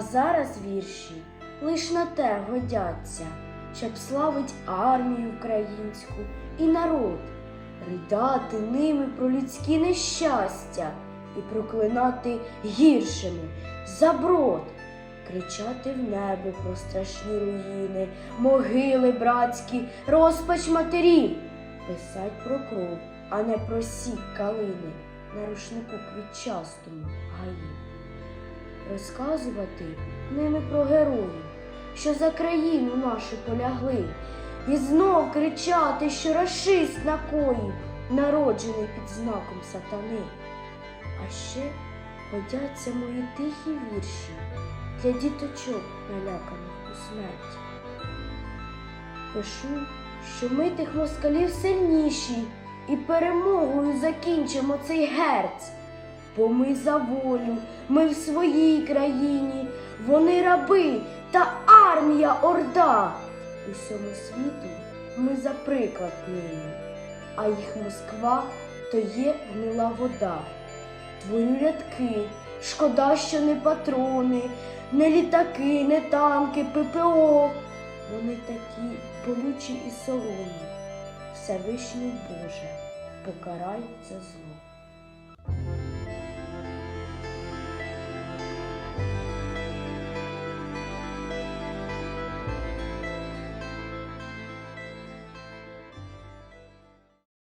зараз вірші лиш на те годяться, щоб славить армію українську і народ, ридати ними про людські нещастя і проклинати гіршими за брод, кричати в небо про страшні руїни, могили братські, розпач матерів, писать про кров, а не про сік калини на рушнику квітчастому гаї розказувати ними про героїв, що за країну нашу полягли, і знов кричати, що рашист накоїв, народжений під знаком сатани. А ще годяться мої тихі вірші для діточок, наляканих у смерті. Пишу, що ми тих москалів сильніші і перемогою закінчимо цей герць. Бо ми за волю, ми в своїй країні, вони раби та армія орда. Усьому світу ми за приклад ними, а їх Москва то є гнила вода. Творю рядки, шкода, що не патрони, не літаки, не танки, ППО. Вони такі болючі і солоні. Всевишній Боже, покарай це зло.